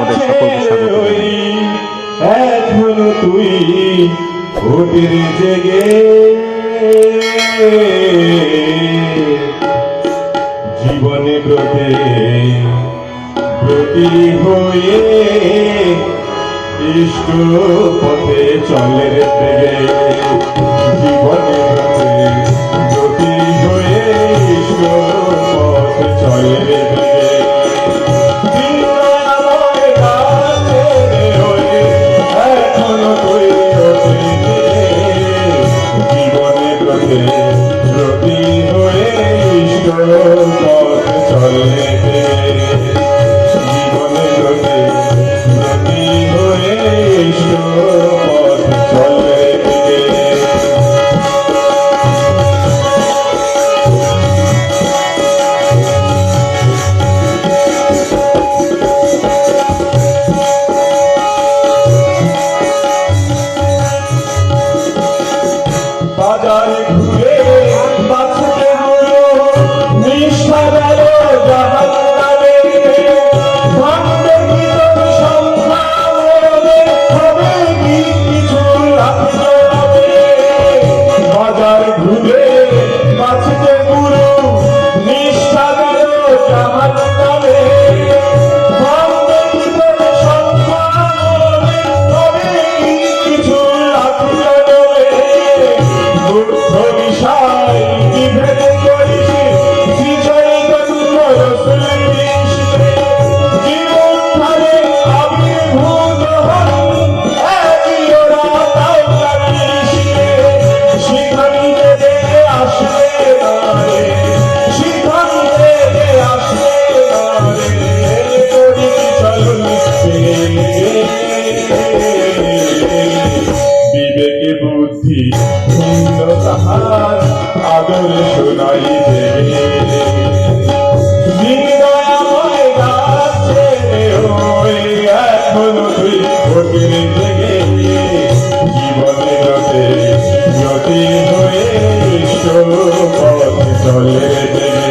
এখন সকলকে স্বাগত এখনও তুই ভোটের জেগে। জীবনে ব্রতে হয়ে ইষ্ট পথে চলে রে জীবনে ব্রতে ব্রতি হয়ে ইষ্ট পথে চলে বুদ্ধি কুঞ্জ তাহার আদরে শোনাই দেবে জীবনে যতে যতে হয়ে চলে দেবে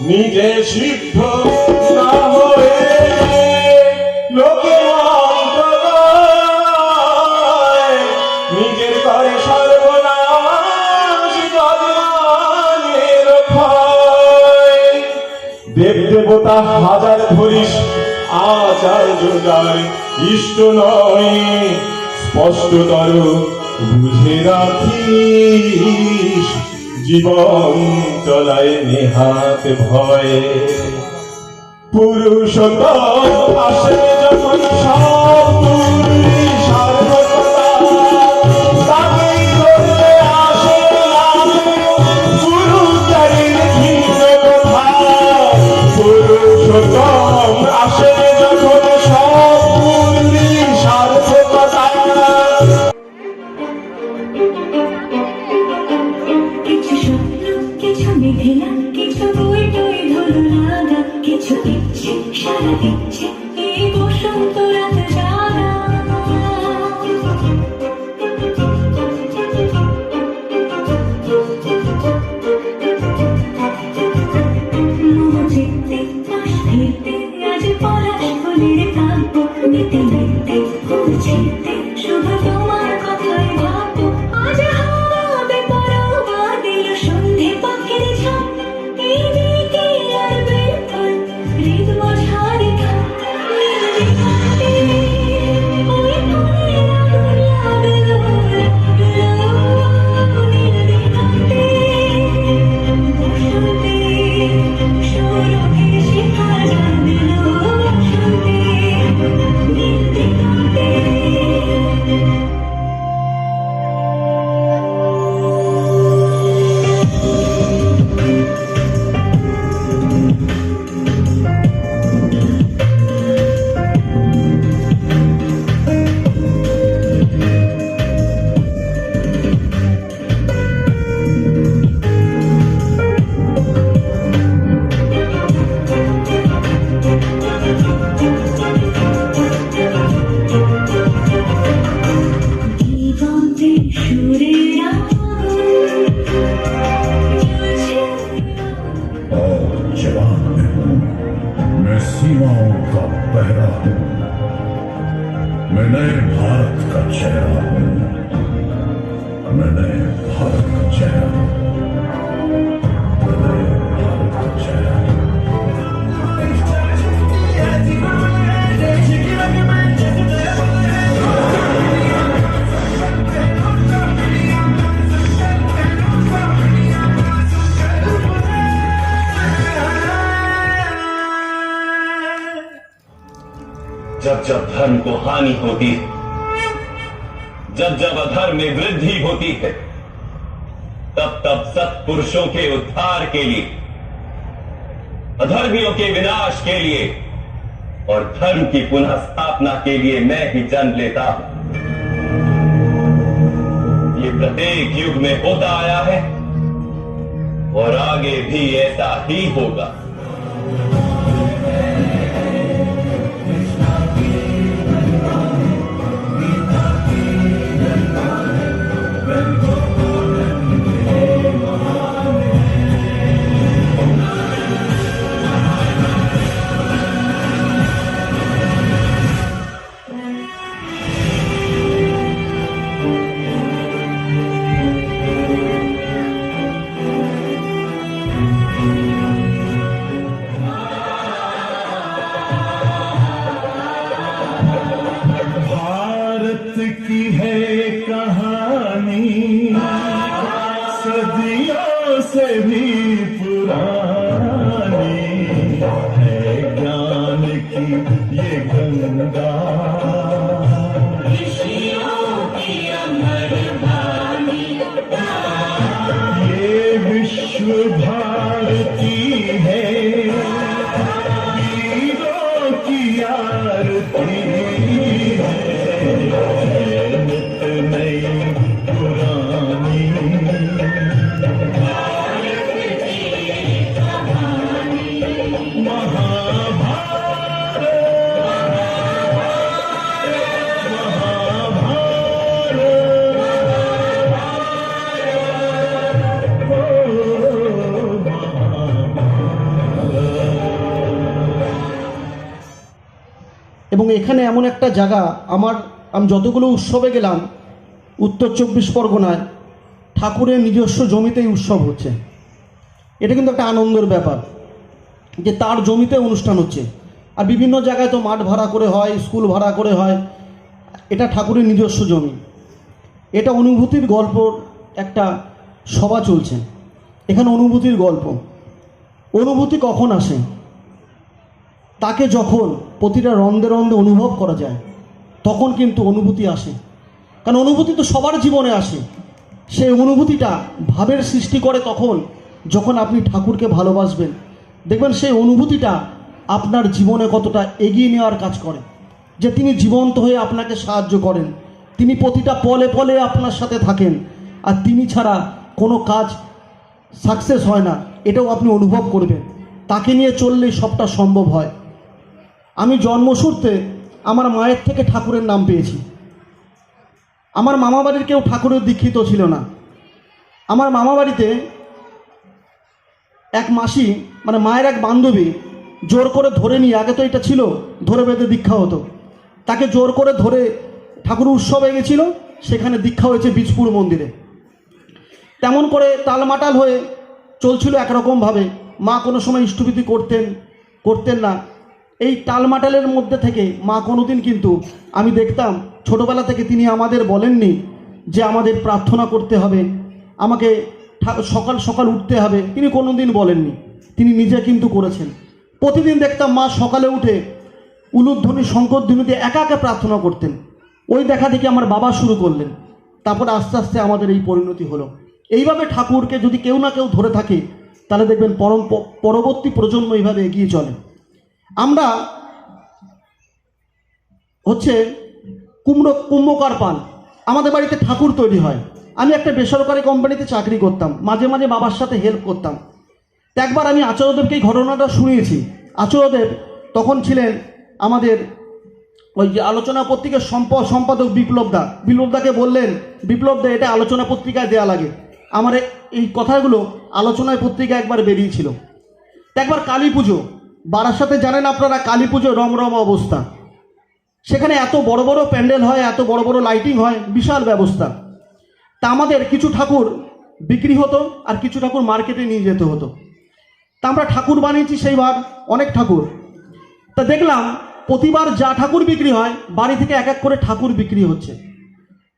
নিজে সিদ্ধ না হয়ে লোকে নিজের করে সর্বনাশ দেব দেবতা হাজার ধরিস, আচার্য যায়। ইষ্ট নয়, স্পষ্টতর বুঝে রাখিস। জীবন চলায় নিহাত ভয়ে। পুরুষত আসে যখন সব 下了冰，千里不霜冻。मैं भारत का चेहरा हूँ मैंने भारत का चेहरा जब जब धर्म को हानि होती है, जब जब अधर्म में वृद्धि होती है, तब तब सत्पुरुषों के उद्धार के लिए, अधर्मियों के विनाश के लिए और धर्म की पुनः स्थापना के लिए मैं ही जन्म लेता हूँ। ये प्रत्येक युग में होता आया है और आगे भी ऐसा ही होगा। सदियों से भी पुरानी है ज्ञान की ये गंगा একটা জায়গা আমার, আমি যতগুলো উৎসবে গেলাম, উত্তর চব্বিশ পরগনায় ঠাকুরের নিজস্ব জমিতেই উৎসব হচ্ছে। এটা কিন্তু একটা আনন্দের ব্যাপার যে তার জমিতে অনুষ্ঠান হচ্ছে। আর বিভিন্ন জায়গায় তো মাঠ ভাড়া করে হয়, স্কুল ভাড়া করে হয়, এটা ঠাকুরের নিজস্ব জমি। এটা অনুভূতির গল্প একটা সভা চলছে। এখানে অনুভূতির গল্প। অনুভূতি কখন আসে? তাকে যখন প্রতিটা রন্ধে রন্ধে অনুভব করা যায়, তখন কিন্তু অনুভূতি আসে। কারণ অনুভূতি তো সবার জীবনে আসে। সেই অনুভূতিটা ভাবের সৃষ্টি করে তখন যখন আপনি ঠাকুরকে ভালোবাসবেন, দেখবেন সেই অনুভূতিটা আপনার জীবনে কতটা এগিয়ে নেওয়ার কাজ করে। যে তিনি জীবন্ত হয়ে আপনাকে সাহায্য করেন, তিনি প্রতিটা পলে পলে আপনার সাথে থাকেন, আর তিনি ছাড়া কোনো কাজ সাকসেস হয় না, এটাও আপনি অনুভব করবেন। তাকে নিয়ে চললেই সবটা সম্ভব হয়। আমি জন্মসূত্রে আমার মায়ের থেকে ঠাকুরের নাম পেয়েছি। আমার মামা বাড়ির কেউ ঠাকুরের দীক্ষিত ছিল না। আমার মামা বাড়িতে এক মাসি মানে মায়ের এক বান্ধবী, জোর করে ধরে নিয়ে, আগে তো এটা ছিল, ধরে বেঁধে দীক্ষা হতো। তাকে জোর করে ধরে ঠাকুর উৎসবে গেছিল, সেখানে দীক্ষা হয়েছে বীজপুর মন্দিরে। তেমন করে তালমাটাল হয়ে চলছিল একরকমভাবে। মা কোনো সময় ইষ্টভীতি করতেন করতেন না। এই টালমাটালের মধ্যে থেকে মা কোনোদিন কিন্তু আমি দেখতাম, ছোটবেলা থেকে তিনি আমাদের বলেননি যে আমাদের প্রার্থনা করতে হবে, আমাকে সকাল সকাল উঠতে হবে, তিনি কোনোদিন বলেননি, তিনি নিজে কিন্তু করেছেন। প্রতিদিন দেখতাম মা সকালে উঠে উলুধ্বনি শঙ্করধ্বনিতে একা একা প্রার্থনা করতেন। ওই দেখা দেখি আমার বাবা শুরু করলেন, তারপর আস্তে আস্তে আমাদের এই পরিণতি হলো। এইভাবে ঠাকুরকে যদি কেউ না কেউ ধরে থাকে, তাহলে দেখবেন পরম পরবর্তী প্রজন্ম এইভাবে এগিয়ে চলে। আমরা হচ্ছে কুমড়ো কুম্ভকার পান। আমাদের বাড়িতে ঠাকুর তৈরি হয়। আমি একটা বেসরকারি কোম্পানিতে চাকরি করতাম। মাঝে মাঝে বাবার সাথে হেল্প করতাম। একবার আমি আচার্যদেবকে এই ঘটনাটা শুনিয়েছি। আচার্যদেব তখন ছিলেন আমাদের ওই যে আলোচনা পত্রিকার সম্প, সম্পাদক বিপ্লব দা বিপ্লব দাকে বললেন বিপ্লব দা এটা আলোচনা পত্রিকায় দেয়া লাগে। আমার এই কথাগুলো আলোচনায় পত্রিকায় একবার বেরিয়েছিল। একবার কালী পুজো। বারাসাতে জানেন আপনারা কালী পুজো রমরম অবস্থা। সেখানে এত বড় বড় প্যান্ডেল হয়, এত বড় বড় লাইটিং হয়, বিশাল ব্যবস্থা। তা আমাদের কিছু ঠাকুর বিক্রি হতো আর কিছু ঠাকুর মার্কেটে নিয়ে যেতে হতো। তা আমরা ঠাকুর বানিয়েছি সেইবার, অনেক ঠাকুর। তা দেখলাম প্রতিবার যা ঠাকুর বিক্রি হয়, বাড়ি থেকে এক এক করে ঠাকুর বিক্রি হচ্ছে।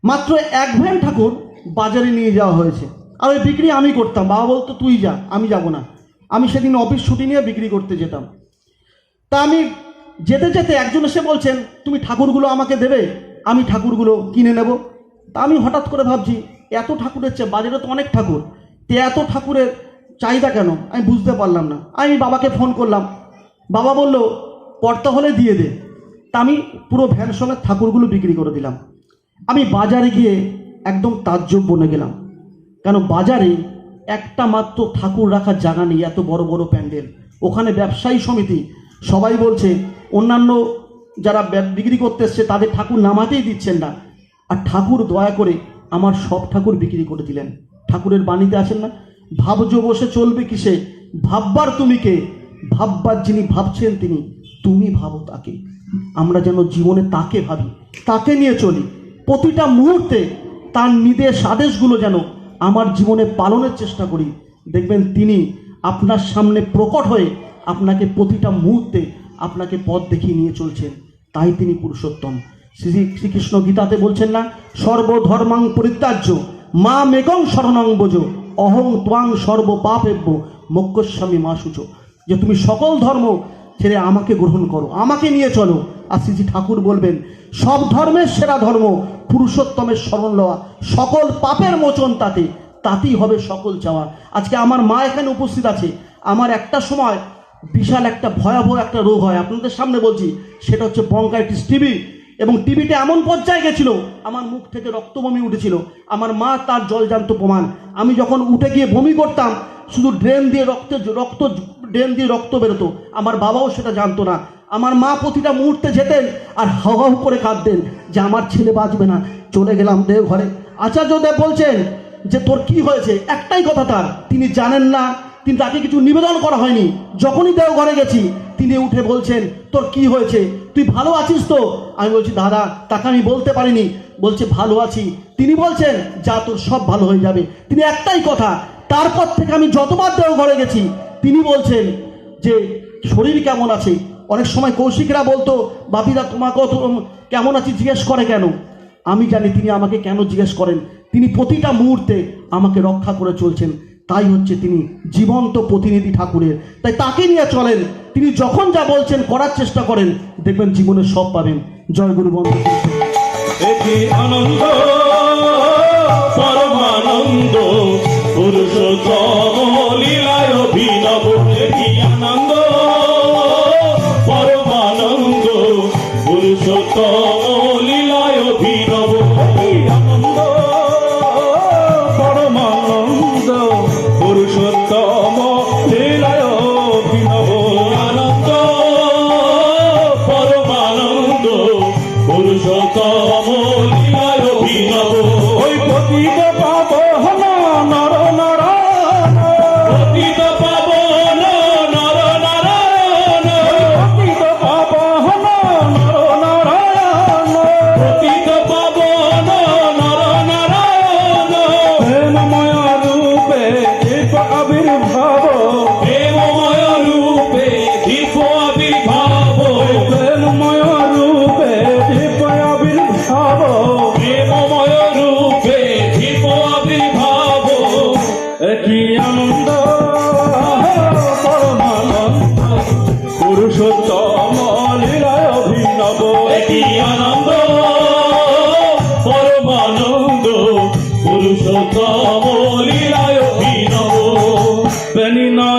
মাত্র এক ভ্যান ঠাকুর বাজারে নিয়ে যাওয়া হয়েছে। আর ওই বিক্রি আমি করতাম, বাবা বলতো, তুই যা, আমি যাব না। আমি সেদিন অফিস ছুটি নিয়ে বিক্রি করতে যেতাম। তা আমি যেতে যেতে একজন এসে বলছেন, তুমি ঠাকুরগুলো আমাকে দেবে, আমি ঠাকুরগুলো কিনে নেব। তা আমি হঠাৎ করে ভাবছি, এত ঠাকুরের চেয়ে বাজারে তো অনেক ঠাকুর, তে এত ঠাকুরের চাহিদা কেন? আমি বুঝতে পারলাম না। আমি বাবাকে ফোন করলাম। বাবা বলল কর্তা হলে দিয়ে দে। তা আমি পুরো ভ্যান সমেত ঠাকুরগুলো বিক্রি করে দিলাম। আমি বাজারে গিয়ে একদম তাজ্জব বনে গেলাম। কেন বাজারে একটা মাত্র ঠাকুর রাখার জায়গা নেই, এত বড় বড় প্যান্ডেল। ওখানে ব্যবসায়ী সমিতি, সবাই বলছে, অন্যান্য যারা বিক্রি করতে এসছে, তাদের ঠাকুর নামাতেই দিচ্ছেন না। আর ঠাকুর দয়া করে আমার সব ঠাকুর বিক্রি করে দিলেন। ঠাকুরের বাণীতে আছেন না? ভাবজ বসে চলবে কিসে? ভাববার তুমি কে? ভাববার যিনি ভাবছেন তিনি, তুমি ভাবো তাকে। আমরা যেন জীবনে তাকে ভাবি, তাকে নিয়ে চলি। প্রতিটা মুহূর্তে তার নির্দেশ, আদেশগুলো যেন আমার জীবনে পালনের চেষ্টা করি। দেখবেন তিনি আপনার সামনে প্রকট হয়ে আপনাকে প্রতিটা মুহূর্তে আপনাকে পথ দেখিয়ে নিয়ে চলছেন। তাই তিনি পুরুষোত্তম। শ্রী শ্রীকৃষ্ণ গীতাতে বলছেন না, সর্বধর্মাং পরিত্যাজ্য, মা শরণাং বোঝ অহং ত্বাং সর্ব পাপেব্য মোক্ষস্বামী মা সূচ। যে তুমি সকল ধর্ম ছেড়ে আমাকে গ্রহণ করো। আমাকে নিয়ে চলো। আর শ্রীজি ঠাকুর বলবেন, সব ধর্মের সেরা ধর্ম, পুরুষোত্তমের স্মরণ লওয়া, সকল পাপের মোচন তাতে, তাতেই হবে সকল চাওয়া। আজকে আমার মা এখানে উপস্থিত আছে। আমার একটা সময় বিশাল একটা ভয়াবহ একটা রোগ হয়। আপনাদের সামনে বলছি, সেটা হচ্ছে বঙ্কাইটিস টিবি এবং টিভিতে এমন পর্যায়ে গেছিল, আমার মুখ থেকে রক্ত বমি উঠেছিল, আমার মা তার জলজান্ত প্রমাণ। আমি যখন উঠে গিয়ে বমি করতাম, শুধু ড্রেন দিয়ে রক্ত রক্ত ড্রেন দিয়ে রক্ত বেরোতো, আমার বাবাও সেটা জানতো না। আমার মা প্রতিটা মুহূর্তে যেতেন আর হাউ করে কাঁদতেন যে আমার ছেলে বাঁচবে না, চলে গেলাম দেও ঘরে আচার্য দেব বলছেন যে, তোর কি হয়েছে? একটাই কথা তার, তিনি জানেন না তিনি তাকে কিছু নিবেদন করা হয়নি। যখনই দেও ঘরে গেছি, তিনি উঠে বলছেন, তোর কি হয়েছে? তুই ভালো আছিস তো? আমি বলছি, দাদা, তাকে আমি বলতে পারিনি। বলছে, ভালো আছি। তিনি বলছেন, যা তোর সব ভালো হয়ে যাবে। তিনি একটাই কথা, তারপর থেকে আমি যতবার দেও ঘরে গেছি। তিনি বলছেন যে, শরীর কেমন আছে? অনেক সময় কৌশিকরা বলতো, বাপিদা, তোমাকেও কেমন আছি জিজ্ঞেস করে কেন? আমি জানি তিনি আমাকে কেন জিজ্ঞেস করেন। তিনি প্রতিটা মুহূর্তে আমাকে রক্ষা করে চলছেন। তাই হচ্ছে তিনি জীবন্ত প্রতিনিধি ঠাকুরের। তাই তাকে নিয়ে চলেন। তিনি যখন যা বলছেন করার চেষ্টা করেন, দেখবেন জীবনে সব পাবেন। জয় গুরু বন্ধু। আনন্দ? পরমানন্দ, পুরুষোত্তম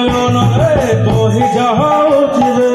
নয়ন রে বহি যাও চিরে।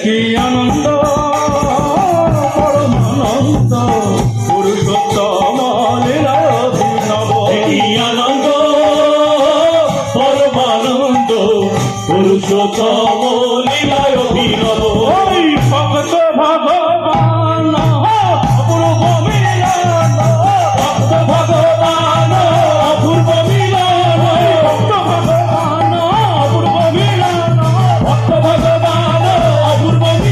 বংশী রাধারে ডাকিব একই আনন্দ